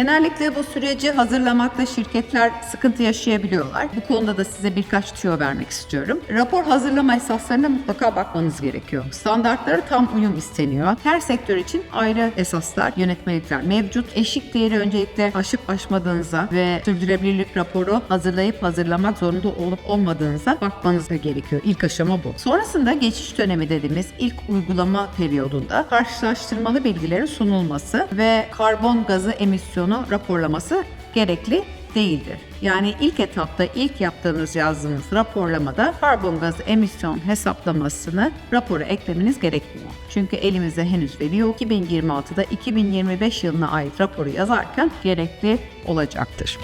Genellikle bu süreci hazırlamakta şirketler sıkıntı yaşayabiliyorlar. Bu konuda da size birkaç tüyo vermek istiyorum. Rapor hazırlama esaslarına mutlaka bakmanız gerekiyor. Standartlara tam uyum isteniyor. Her sektör için ayrı esaslar, yönetmelikler mevcut. Eşik değeri öncelikle aşıp aşmadığınıza ve sürdürülebilirlik raporu hazırlayıp hazırlamak zorunda olup olmadığınıza bakmanız gerekiyor. İlk aşama bu. Sonrasında geçiş dönemi dediğimiz ilk uygulama periyodunda karşılaştırmalı bilgilerin sunulması ve karbon gazı emisyonu raporlaması gerekli değildir. Yani ilk etapta ilk yaptığınız yazdığınız raporlamada karbon gaz emisyon hesaplamasını rapora eklemeniz gerekmiyor. Çünkü elimizde henüz veri yok. 2026'da 2025 yılına ait raporu yazarken gerekli olacaktır.